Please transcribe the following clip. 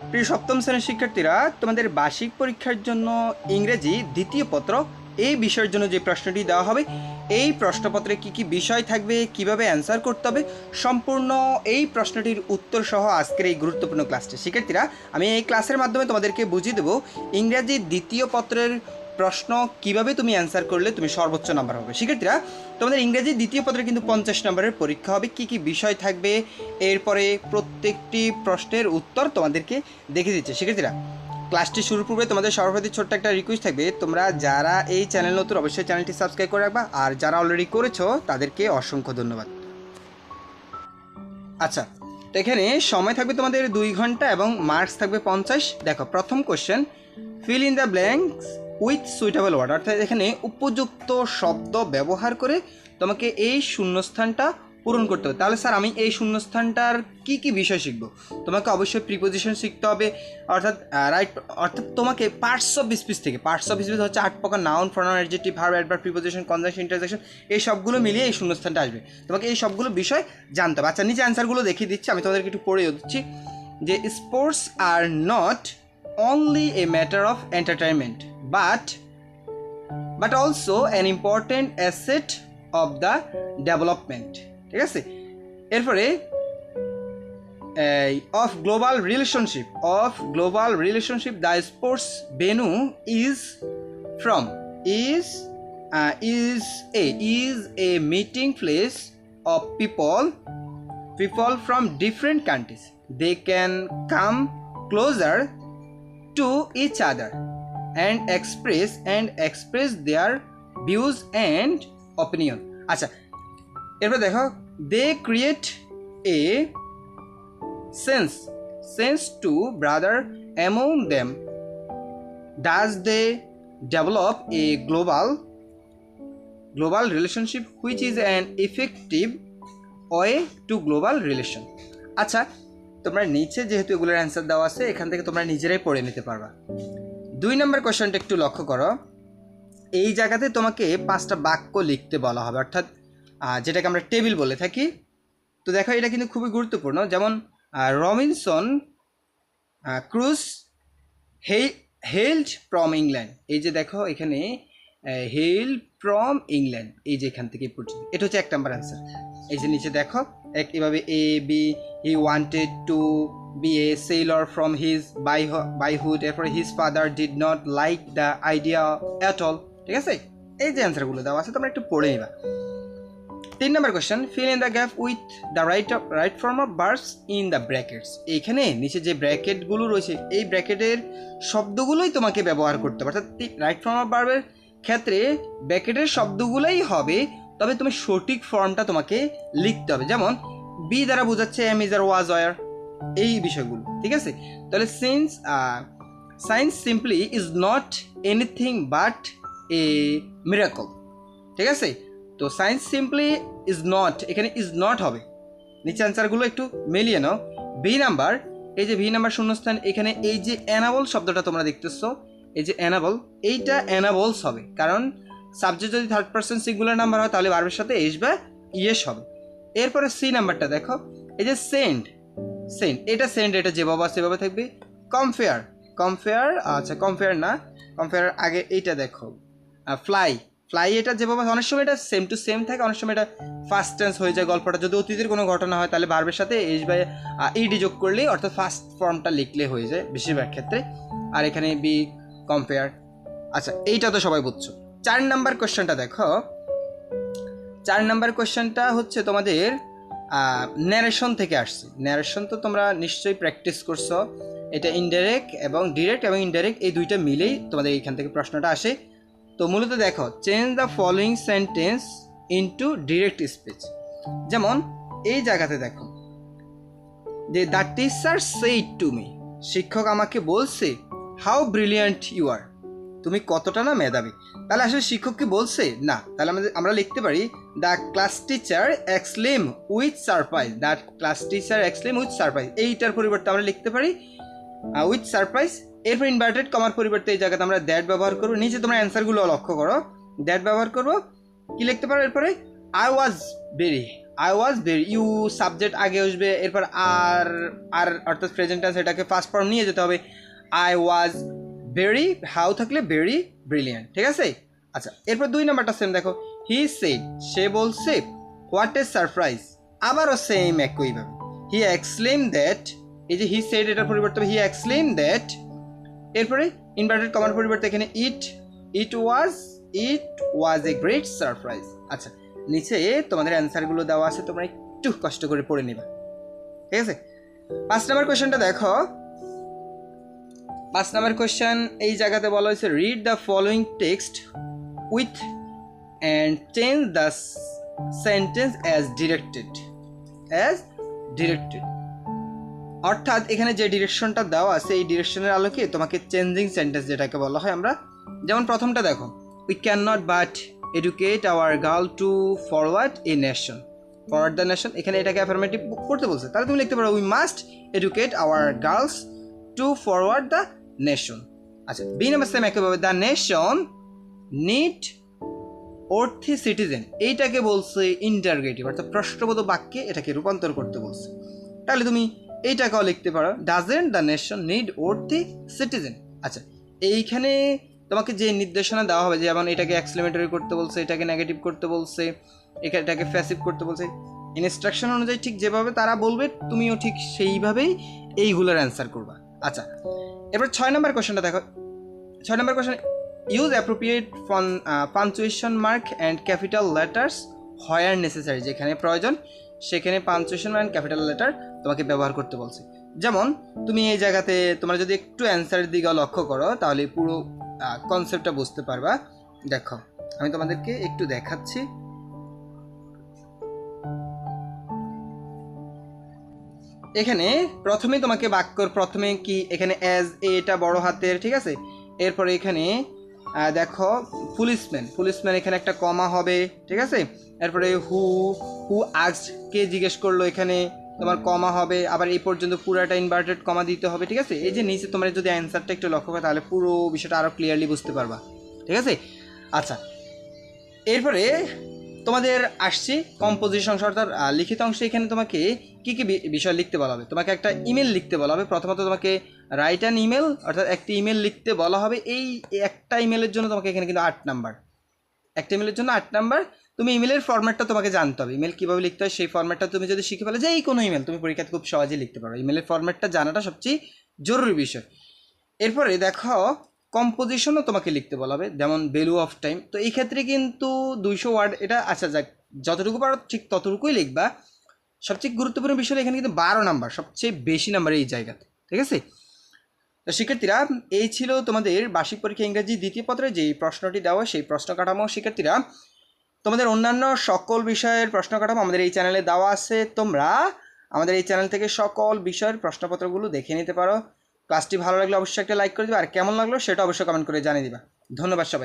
প্রিয় সপ্তম শ্রেণির শিক্ষার্থীরা, তোমাদের বার্ষিক পরীক্ষার জন্য ইংরেজি দ্বিতীয় পত্র এই বিষয়ের জন্য যে প্রশ্নটি দেওয়া হবে, এই প্রশ্নপত্রে কি কি বিষয় থাকবে, কীভাবে অ্যান্সার করতে হবে, সম্পূর্ণ এই প্রশ্নটির উত্তর সহ আজকের এই গুরুত্বপূর্ণ ক্লাসটি শিক্ষার্থীরা, আমি এই ক্লাসের মাধ্যমে তোমাদেরকে বুঝিয়ে দেবো ইংরেজি দ্বিতীয় পত্রের প্রশ্ন, কীভাবে তুমি অ্যান্সার করলে তুমি সর্বোচ্চ নাম্বার হবে? শিক্ষার্থীরা, তোমাদের ইংরেজি দ্বিতীয় পত্রে কিন্তু পঞ্চাশ নম্বরের পরীক্ষা হবে। কি কি বিষয় থাকবে? এরপরে প্রত্যেকটি প্রশ্নের উত্তর তোমাদেরকে দেখে দিচ্ছে। শিক্ষার্থীরা ক্লাসটি শুরুর পূর্বে তোমাদের সর্বপ্রতি ছোট্ট একটা রিকোয়েস্ট থাকবে। তোমরা যারা এই চ্যানেল নতুন, অবশ্যই চ্যানেলটি সাবস্ক্রাইব করে রাখবা। আর যারা অলরেডি করেছ, তাদেরকে অসংখ্য ধন্যবাদ। আচ্ছা তো এখানে সময় থাকবে তোমাদের দুই ঘণ্টা এবং মার্কস থাকবে পঞ্চাশ। দেখো, প্রথম question fill in the blanks with suitable word অর্থাৎ এখানে উপযুক্ত শব্দ ব্যবহার করে তোমাকে এই শূন্যস্থানটা পূরণ করতে হবে। তাহলে স্যার আমি এই শূন্যস্থানটার কি কি বিষয় শিখব? তোমাকে অবশ্যই প্রিপোজিশন শিখতে হবে, অর্থাৎ রাইট অর্থাৎ তোমাকে পার্টস অফ স্পিচ থেকে পার্টস অফ স্পিচ হচ্ছে আট প্রকার noun pronoun adjective verb adverb preposition conjunction interjection এই সবগুলো মিলিয়ে এই শূন্যস্থানটা আসবে। তোমাকে এই সবগুলো বিষয় জানতে হবে। আচ্ছা নিচে অ্যান্সারগুলো দেখিয়ে দিচ্ছি, আমি তোমাদেরকে একটু পড়েও দিচ্ছি। যে sports are not only a matter of entertainment but but also an important asset of the development ঠিক আছে এরপরে of global relationship of global relationship the sports venue is from is is a is a meeting place of people people from different countries they can come closer to each other and express and express their views and opinion. আচ্ছা এরপর দেখো they create a sense sense to brother among them does they develop a global global relationship which is an effective way to global relation আচ্ছা তোমরা নিচে যেহেতু এগুলোর answer দেওয়া আছে, এখান থেকে তোমরা নিজেরাই পড়ে নিতে পারবা। দুই নম্বর কোয়েশ্চনটা একটু লক্ষ্য করো। এই জায়গাতে তোমাকে পাঁচটা বাক্য লিখতে বলা হবে। অর্থাৎ যেটাকে আমরা টেবিল বলে থাকি। তো দেখো, এটা কিন্তু খুবই গুরুত্বপূর্ণ। যেমন Robinson Crusoe, he, held from England. এই যে দেখো, এখানে হেল ফ্রম ইংল্যান্ড। এই যে এখান থেকে পর্যন্ত এটা হচ্ছে এক নাম্বার অ্যান্সার এই যে নিচে দেখো, এক, এভাবে A, B, he, wanted to a sailor from his boy boyhood এরপরে his father did not like the idea at all ঠিক আছে? এই যে অ্যান্সারগুলো দেওয়া আছে তোমরা একটু পড়ে নিবা। তিন নম্বর question fill in the gap with the right right form of burst in the brackets এইখানে নিচে যে ব্র্যাকেটগুলো রয়েছে, এই ব্র্যাকেটের শব্দগুলোই তোমাকে ব্যবহার করতে হবে। অর্থাৎ রাইট ফর্ম অফ বার্বের ক্ষেত্রে ব্র্যাকেটের শব্দগুলোই হবে, তবে তুমি সঠিক ফর্মটা তোমাকে লিখতে হবে। যেমন বি দ্বারা বোঝাচ্ছে am is are was were এই বিষয়গুলো, ঠিক আছে? তাহলে since science simply is not anything but a miracle ঠিক আছে? তো সায়েন্স সিম্পলি ইজ নট এখানে ইজ নট হবে। নিচে অ্যান্সারগুলো একটু মিলিয়ে নাও। ভি নাম্বার এই যে ভি নাম্বার শূন্যস্থান, এখানে এই যে অ্যানাবল শব্দটা তোমরা দেখতেছো, এই যে অ্যানাবল এইটা অ্যানাবলস হবে। কারণ সাবজেক্ট যদি থার্ড পার্সন সিঙ্গুলার নাম্বার হয়, তাহলে বার্বের সাথে এস বা ইয়েস হবে এরপরে সি নাম্বারটা দেখো, এই যে সেন্ড সেন্ড এটা সেন্ট, এটা যেভাবে আছে সেভাবে থাকবে। কম্পেয়ার কম্পেয়ার আচ্ছা কম্পেয়ার না, কম্পেয়ার আগে এইটা দেখো। ফ্লাই ফ্লাই এটা যেভাবে অনেক সময় এটা সেম টু সেম থাকে, অনেক সময় এটা ফার্স্ট টেন্স হয়ে যায় গল্পটা। যদি অতীতের কোনো ঘটনা হয়, তাহলে বার্বের সাথে এস বাই ইডি যোগ করলেই অর্থাৎ ফার্স্ট ফর্মটা লিখলে হয়ে যায় বেশিরভাগ ক্ষেত্রে। আর এখানে বি কম্পেয়ার আচ্ছা এইটা তো সবাই বুঝছ। চার নাম্বার কোশ্চেনটা দেখো। চার নাম্বার কোশ্চেনটা হচ্ছে তোমাদের ন্যারেশন থেকে আসছে। ন্যারেশন তো তোমরা নিশ্চয়ই প্র্যাকটিস করছ। এটা ইনডাইরেক্ট এবং ডিরেক্ট এবং ইনডাইরেক্ট এই দুইটা মিলেই তোমাদের এখান থেকে প্রশ্নটা আসে। তো মূলত দেখো change the following sentence into direct speech যেমন, এই জায়গাতে দেখো, যে the teacher said to me শিক্ষক আমাকে বলছে হাউ ব্রিলিয়ান্ট ইউ আর তুমি কতটা না মেধাবী? তাহলে আসলে শিক্ষক কি বলছে? না, তাহলে আমাদের, আমরা লিখতে পারি the class teacher exclaim with surprise the class teacher exclaim with surprise এইটার পরিবর্তে আমরা লিখতে পারি উইথ সারপ্রাইজ এরপর ইনভার্টেড কমার পরিবর্তে এই জায়গাতে আমরা দ্যাট ব্যবহার করব। নিচে তোমরা অ্যান্সারগুলো লক্ষ্য করো। দ্যাট ব্যবহার করব। কি লিখতে পারো এরপরে? I was very I was very you subject আগে আসবে, এরপর আর আর অর্থাৎ প্রেজেন্ট এটাকে ফার্স্ট ফর্ম নিয়ে যেতে হবে। আই ওয়াজ ভেরি হাউ থাকলে ভেরি ব্রিলিয়ান্ট ঠিক আছে? আচ্ছা এরপর দুই নাম্বারটা সেম দেখো। হি সেড সে বলছে হোয়াট এ সারপ্রাইজ আবারও সেম একইভাবে হি এক্সলেম দ্যাট এই যে হি সেড এটার পরিবর্তে হি এক্সলেম দ্যাট এরপরে ইনভার্টেড কমার পরিবর্তে এখানে it it was it was a great surprise আচ্ছা নিচে তোমাদের অ্যান্সারগুলো দেওয়া আছে, তোমরা একটু কষ্ট করে পড়ে নেবা। ঠিক আছে? পাঁচ নাম্বার কোয়েশ্চেনটা দেখো। পাঁচ নাম্বার কোয়েশ্চেন এই জায়গাতে বলা হয়েছে read the following text with and change the sentence as directed as directed অর্থাৎ এখানে যে ডিরেকশনটা দেওয়া আছে, এই ডিরেকশনের আলোকে তোমাকে চেঞ্জিং সেন্টেন্স যেটাকে বলা হয় আমরা, যেমন প্রথমটা দেখো we can not but educate our girl to forward a nation forward the nation এখানে এটাকে অ্যাফার্মেটিভ করতে বলছে। তাহলে তুমি লিখতে পারো we must educate our girls to forward the nation আচ্ছা বি নাম্বার সেম একইভাবে the nation need worthy citizen এইটাকে বলছে ইন্টারগ্রেটিভ অর্থাৎ প্রশ্নবোধক বাক্যে এটাকে রূপান্তর করতে বলছে। তাহলে তুমি এইটাকেও লিখতে পারো doesn't the nation need worthy citizen আচ্ছা এইখানে তোমাকে যে নির্দেশনা দেওয়া হবে, যেমন এটাকে এক্সপ্লেমেটরি করতে বলছে, এটাকে নেগেটিভ করতে বলছে এটাকে ফ্যাসিভ করতে বলছে ইনস্ট্রাকশন অনুযায়ী ঠিক যেভাবে তারা বলবে, তুমিও ঠিক সেইভাবেই এইগুলোর অ্যান্সার করবা। আচ্ছা এবার ছয় নম্বর কোশ্চেনটা দেখো। ছয় নম্বর question use appropriate von punctuation mark and capital letters where necessary যেখানে প্রয়োজন, সেখানে পাঞ্চুয়েশন অ্যান্ড ক্যাপিটাল লেটার তোমাকে ব্যবহার করতে বলছে। যেমন, তুমি এই জায়গাতে তোমরা যদি একটু অ্যান্সারের দিকে লক্ষ্য করো, তাহলে পুরো কনসেপ্টটা বুঝতে পারবা। দেখো, আমি তোমাদেরকে একটু দেখাচ্ছি। এখানে প্রথমে তোমাকে বাক্যর প্রথমে কি? এখানে অ্যাজ এটা বড় হাতের, ঠিক আছে? এরপরে এখানে দেখো পুলিশম্যান পুলিশম্যান এখানে একটা কমা হবে, ঠিক আছে? এরপরে হু হু আক্স কে জিজ্ঞেস করল এখানে, তোমার কমা হবে, আবার এই পর্যন্ত পুরাটা ইনভার্টেড কমা দিতে হবে, ঠিক আছে? এই যে নিচে তোমরা যদি অ্যান্সারটা একটু লক্ষ্য করো, তাহলে পুরো বিষয়টা আরও ক্লিয়ারলি বুঝতে পারবা, ঠিক আছে? আচ্ছা এরপরে তোমাদের আসছি কম্পোজিশন অংশ অর্থাৎ লিখিত অংশে এখানে তোমাকে কি কি বিষয় লিখতে বলা হবে? তোমাকে একটা ইমেল লিখতে বলা হবে। প্রথমত তোমাকে রাইট অ্যান ইমেল অর্থাৎ একটি ইমেল লিখতে বলা হবে। এই একটা ইমেলের জন্য তোমাকে এখানে কিন্তু আট নাম্বার একটা ইমেলের জন্য আট নাম্বার তুমি ইমেলের ফরম্যাটটা তোমাকে জানতে হবে। ইমেল কীভাবে লিখতে হয় সেই ফরম্যাটটা তুমি যদি শিখে ফেলো যে এই কোনো ইমেল তুমি পরীক্ষাতে খুব সহজেই লিখতে পারো। ইমেলের ফরম্যাটটা জানাটা সবচেয়ে জরুরি বিষয়। এরপরে দেখো কম্পোজিশনও তোমাকে লিখতে বলা হবে যেমন ভ্যালু অফ টাইম তো এই ক্ষেত্রে কিন্তু দুইশো ওয়ার্ড এটা আচ্ছা যাক যতটুকু পারো ঠিক ততটুকুই লিখবা। সবচেয়ে গুরুত্বপূর্ণ বিষয় এখানে কিন্তু বারো নাম্বার, সবচেয়ে বেশি নাম্বার এই জায়গাতে, ঠিক আছে? তো শিক্ষার্থীরা, এই ছিল তোমাদের বার্ষিক পরীক্ষা ইংরেজি দ্বিতীয় পত্রে যেই প্রশ্নটি দেওয়া, সেই প্রশ্ন কাঠামো। শিক্ষার্থীরা, তোমাদের অন্যান্য সকল বিষয়ের প্রশ্ন কাঠামো আমাদের এই চ্যানেলে দেওয়া আছে। তোমরা আমাদের এই চ্যানেল থেকে সকল বিষয়ের প্রশ্নপত্রগুলো দেখে নিতে পারো। ক্লাসটি ভালো লাগলে অবশ্যই একটা লাইক করে দিবা, আর কেমন লাগল সেটা অবশ্যই কমেন্ট করে জানিয়ে দিবা। ধন্যবাদ সবাই